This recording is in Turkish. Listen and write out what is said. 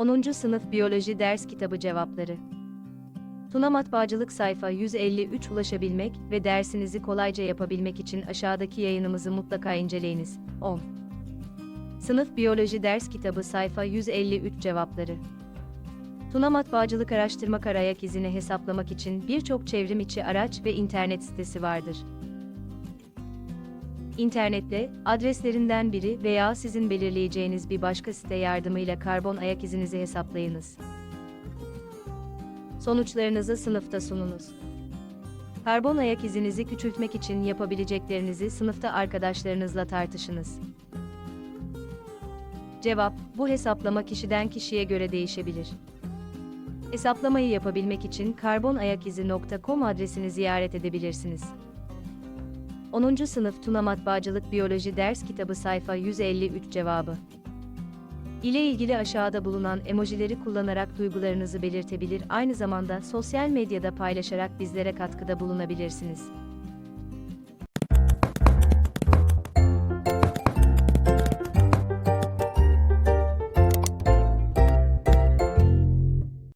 10. Sınıf Biyoloji Ders Kitabı Cevapları Tuna Matbaacılık sayfa 153 ulaşabilmek ve dersinizi kolayca yapabilmek için aşağıdaki yayınımızı mutlaka inceleyiniz. 10. Sınıf Biyoloji Ders Kitabı sayfa 153 cevapları Tuna Matbaacılık araştırma karayak izini hesaplamak için birçok çevrim içi araç ve internet sitesi vardır. İnternette, adreslerinden biri veya sizin belirleyeceğiniz bir başka site yardımıyla karbon ayak izinizi hesaplayınız. Sonuçlarınızı sınıfta sununuz. Karbon ayak izinizi küçültmek için yapabileceklerinizi sınıfta arkadaşlarınızla tartışınız. Cevap: Bu hesaplama kişiden kişiye göre değişebilir. Hesaplamayı yapabilmek için karbonayakizi.com adresini ziyaret edebilirsiniz. 10. Sınıf Tuna Matbaacılık Biyoloji Ders Kitabı sayfa 153 cevabı. ile ilgili aşağıda bulunan emojileri kullanarak duygularınızı belirtebilir aynı zamanda sosyal medyada paylaşarak bizlere katkıda bulunabilirsiniz.